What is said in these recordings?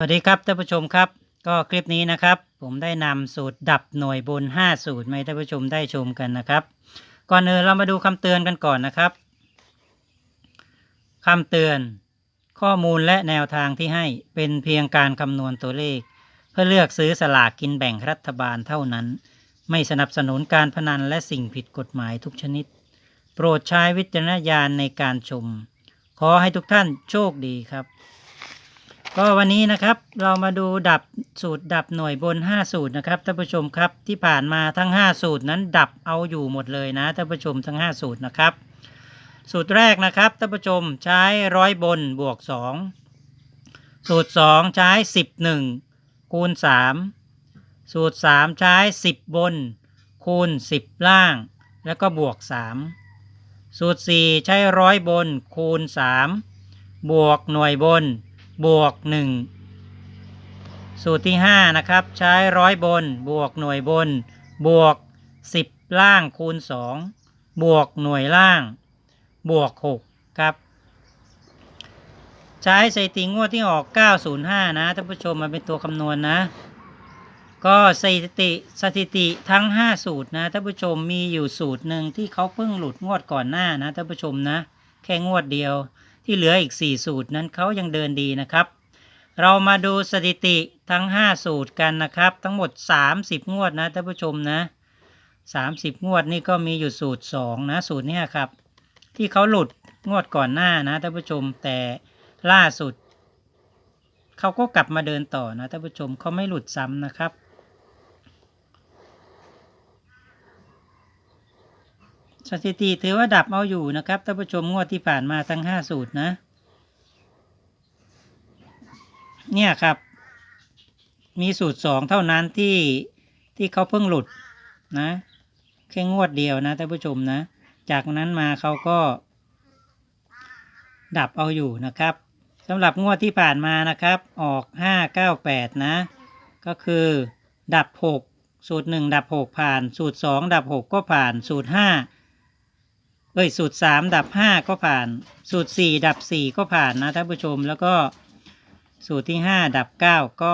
สวัสดีครับท่านผู้ชมครับก็คลิปนี้นะครับ ผมได้นำสูตรดับหน่วยบน 5 สูตรมาให้ท่านผู้ชมได้ชมกันนะครับ ก่อนอื่นเรามาดูคำเตือนกันก่อนนะครับคำเตือน ข้อมูลและแนวทางที่ให้เป็นเพียงการคำนวณตัวเลข เพื่อเลือกซื้อสลากกินแบ่งรัฐบาลเท่านั้น ไม่สนับสนุนการพนันและสิ่งผิดกฎหมายทุกชนิด โปรดใช้วิจารณญาณในการชม ขอให้ทุกท่านโชคดีครับ ก็วันนี้นะครับเรามาดูดับสูตรดับหน่วยบน 5 สูตรนะครับท่านผู้ชมครับที่ผ่านมาทั้ง 5 สูตรนั้นดับเอาอยู่หมดเลยนะท่านผู้ชมทั้ง 5 สูตรนะครับ สูตรแรกนะครับท่านผู้ชมใช้ร้อยบนบวก 2 สูตร 2 ใช้ 11 คูณ 3 สูตร 3 ใช้ 10 บน คูณ 10 ล่าง แล้วก็บวก 3 สูตร 4 ใช้ร้อยบนคูณ 3 บวกหน่วยบน บวก 1 สูตรที่ 5 นะครับ ใช้ร้อยบน บวกหน่วยบน บวก 10 ล่างคูณ 2 บวกหน่วยล่าง บวก 6 ครับ ใช้สถิติงวดที่ออก 905 นะท่านผู้ชมมาเป็นตัวคำนวณนะก็สถิติสถิติทั้ง 5 สูตรนะท่านผู้ชมมีอยู่สูตรหนึ่งที่เขาเพิ่งหลุดงวดก่อนหน้านะท่านผู้ชมนะ แค่งวดเดียว ที่เหลืออีก 4 สูตรนั้นเขายังเดินดีนะครับ เรามาดูสถิติทั้ง 5 สูตรกันนะครับ ทั้งหมด 30 งวดนะท่านผู้ชมนะ30 งวดนี่ก็มีอยู่สูตร 2 นะ สูตรนี้ครับ ที่เขาหลุดงวดก่อนหน้านะท่านผู้ชมแต่ล่าสุด เขาก็กลับมาเดินต่อนะท่านผู้ชมเขาไม่หลุดซ้ำนะครับ สถิติถือว่าดับเอาอยู่นะครับท่านผู้ชมงวดที่ผ่านมาทั้ง5สูตรนะ เนี่ยครับ มีสูตร2เท่านั้นที่ที่เขาเพิ่งหลุดนะแค่งวดเดียวนะท่านผู้ชมนะ จากนั้นมาเขาก็ ดับเอาอยู่นะครับสำหรับงวดที่ผ่านมานะครับ ออก598นะ ก็คือ ดับ6สูตร1ดับ6ผ่าน สูตร2ดับ6ก็ผ่านสูตร5 เอ้ยสูตร3ดับ5ก็ผ่าน สูตร4ดับ4ก็ผ่านนะท่านผู้ชมแล้วก็สูตรที่5ดับ9ก็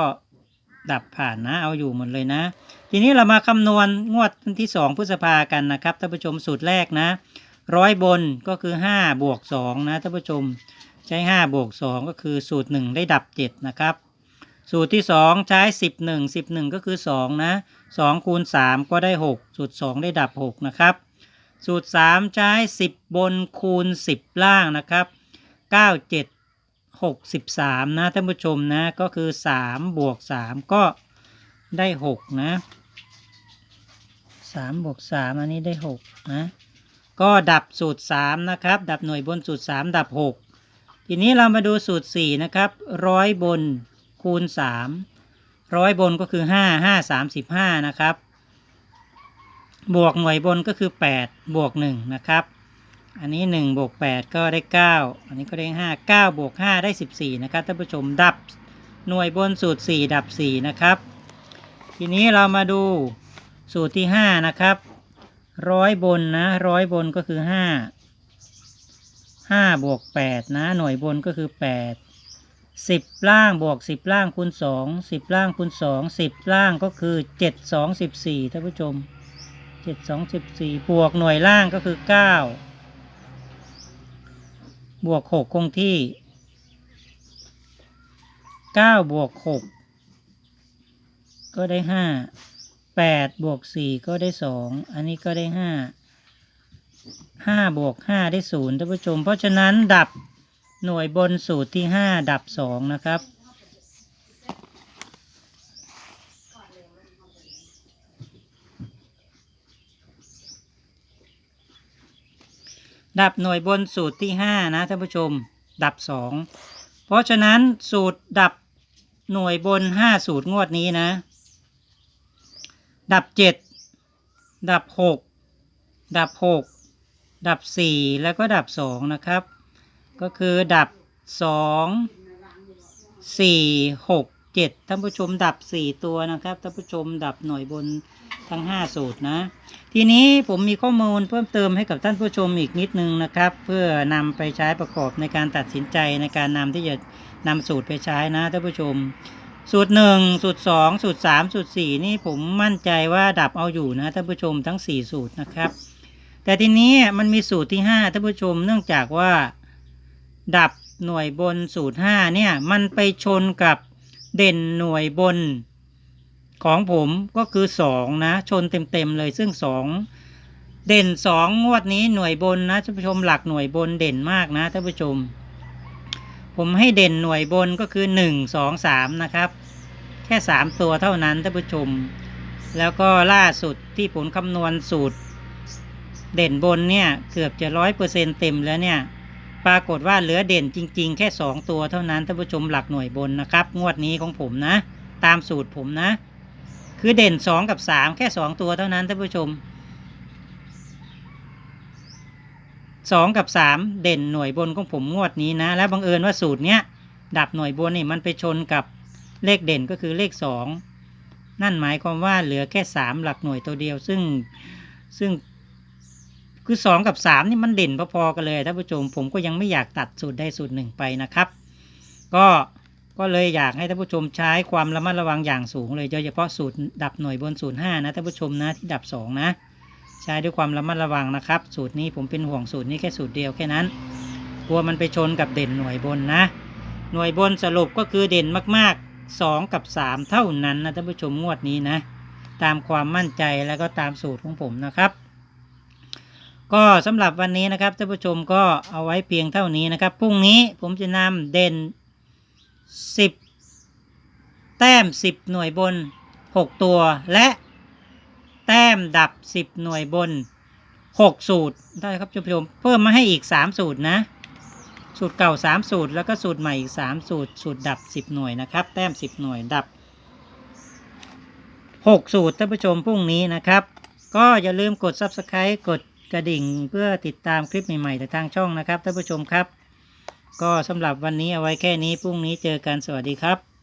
ดับผ่านนะเอาอยู่หมดเลยนะ ทีนี้เรามาคำนวณงวดที่2พฤษภากันนะครับท่านผู้ชมสูตรแรกนะร้อยบนก็คือ5บวก2นะท่านผู้ชมใช้5บวก2ก็คือสูตร1ได้ดับ7นะครับสูตรที่2ใช้11 11ก็คือ2นะ2คูณ3ก็ได้6สูตร2ได้ดับ6นะครับ สูตร 3 ใช้ 10 บนคูณ 10 ล่างนะครับ 9 7 63 นะท่านผู้ชมนะ ก็คือ 3 บวก 3 ก็ได้ 6 นะ 3 บวก 3 อันนี้ได้ 6 นะ ก็ดับสูตร 3 นะครับ ดับหน่วยบนสูตร 3 ดับ 6 ทีนี้เรามาดูสูตร 4 นะครับร้อยบนคูณ 3 ร้อยบนก็คือ 5 5 35 นะครับ บวกหน่วยบนก็คือ 8 บวก 1 นะครับ อันนี้ 1 บวก 8 ก็ได้ 9 อันนี้ก็ได้ 5 9 บวก 5 ได้ 14 นะครับท่านผู้ชมดับหน่วยบนสูตร 4 ดับ 4 นะครับ ทีนี้เรามาดูสูตรที่ 5 นะครับร้อยบนนะร้อยบนก็คือ 5 5 บวก 8 นะ หน่วยบนก็คือ 8 10 ล่างบวก 10 ล่างคูณ 2 10 ล่างคูณ 2 10 ล่างก็คือ 7 2 14ท่านผู้ชม 7 2 14บสี่บวกหน่วยล่างก็คือ9บวก6คงที่9บวก6ก็ได้5 8บวก4ก็ได้2อันนี้ก็ได้5 5บวก5ได้0ท่านผู้ชม เพราะฉะนั้นดับหน่วยบนสูตรที่5ดับ2นะครับ ดับหน่วยบนสูตรที่ 5 นะท่านผู้ชม ดับ 2 เพราะฉะนั้นสูตรดับหน่วยบน 5 สูตรงวดนี้นะ ดับ 7 ดับ 6 ดับ 6 ดับ 4 แล้วก็ดับ 2 นะครับ ก็คือดับ 2 4 6 7ท่านผู้ชมดับ 4 ตัวนะครับท่านผู้ชมดับหน่วยบน ทั้ง 5 สูตรนะ ทีนี้ผมมีข้อมูลเพิ่มเติมให้กับท่านผู้ชมอีกนิดนึงนะครับ เพื่อนำไปใช้ประกอบในการตัดสินใจในการนำที่จะนำสูตรไปใช้นะท่านผู้ชม สูตรหนึ่งสูตรสองสูตรสามสูตรสี่นี่ผมมั่นใจว่าดับเอาอยู่นะท่านผู้ชมทั้งสี่สูตรนะครับ แต่ทีนี้มันมีสูตรที่ห้าท่านผู้ชมเนื่องจากว่าดับหน่วยบนสูตรห้าเนี่ยมันไปชนกับเด่นหน่วยบน ของผมก็คือสองนะ ชนเต็มๆเลยซึ่งสองเด่นสองงวดนี้หน่วยบนนะท่านผู้ชมหลักหน่วยบนเด่นมากนะท่านผู้ชม ผมให้เด่นหน่วยบนก็คือหนึ่งสองสามนะครับ แค่สามตัวเท่านั้นท่านผู้ชม แล้วก็ล่าสุดที่ผลคำนวณสูตร เด่นบนเนี่ยเกือบจะร้อยเปอร์เซ็นเต็มแล้วเนี่ยปรากฏว่าเหลือเด่นจริง ๆ แค่สองตัวเท่านั้นท่านผู้ชมหลักหน่วยบนนะครับ งวดนี้ของผมนะ ตามสูตรผมนะ คือเด่นสองกับสามแค่สองตัวเท่านั้นท่านผู้ชมสองกับสามเด่นหน่วยบนของผมงวดนี้นะ และบังเอิญว่าสูตรเนี้ยดับหน่วยบนนี่มันไปชนกับเลขเด่นก็คือเลขสองนั่นหมายความว่าเหลือแค่สามหลักหน่วยตัวเดียว ซึ่งซึ่งคือสองกับสามนี่มันเด่นพอๆกันเลยท่านผู้ชมผมก็ยังไม่อยากตัดสูตรใดสูตรหนึ่งไปนะครับ ก็ ก็เลยอยากให้ท่านผู้ชมใช้ความระมัดระวังอย่างสูงเลยโดยเฉพาะสูตรดับหน่วยบนศูนย์ห้านะท่านผู้ชมนะที่ดับสองนะ ใช้ด้วยความระมัดระวังนะครับ สูตรนี้ผมเป็นห่วงสูตรนี้แค่สูตรเดียวแค่นั้นกลัวมันไปชนกับเด่นหน่วยบนนะ หน่วยบนสรุปก็คือเด่นมากๆสองกับสามเท่านั้นนะท่านผู้ชมงวดนี้นะ ตามความมั่นใจแล้วก็ตามสูตรของผมนะครับ ก็สำหรับวันนี้นะครับท่านผู้ชมก็เอาไว้เพียงเท่านี้นะครับพรุ่งนี้ผมจะนำเด่น สิบแต้มสิบหน่วยบนหกตัว และแต้มดับสิบหน่วยบนหกสูตรได้ครับท่านผู้ชมเพิ่มมาให้อีกสามสูตรนะ สูตรเก่าสามสูตร แล้วก็สูตรใหม่อีกสามสูตร สูตรดับสิบหน่วยนะครับ แต้มสิบหน่วยดับหกสูตรท่านผู้ชมพรุ่งนี้นะครับ ก็อย่าลืมกด subscribe กดกระดิ่งเพื่อติดตามคลิปใหม่ๆจากทางช่องนะครับท่านผู้ชมครับ ก็สำหรับวันนี้เอาไว้แค่นี้พรุ่งนี้เจอกันสวัสดีครับ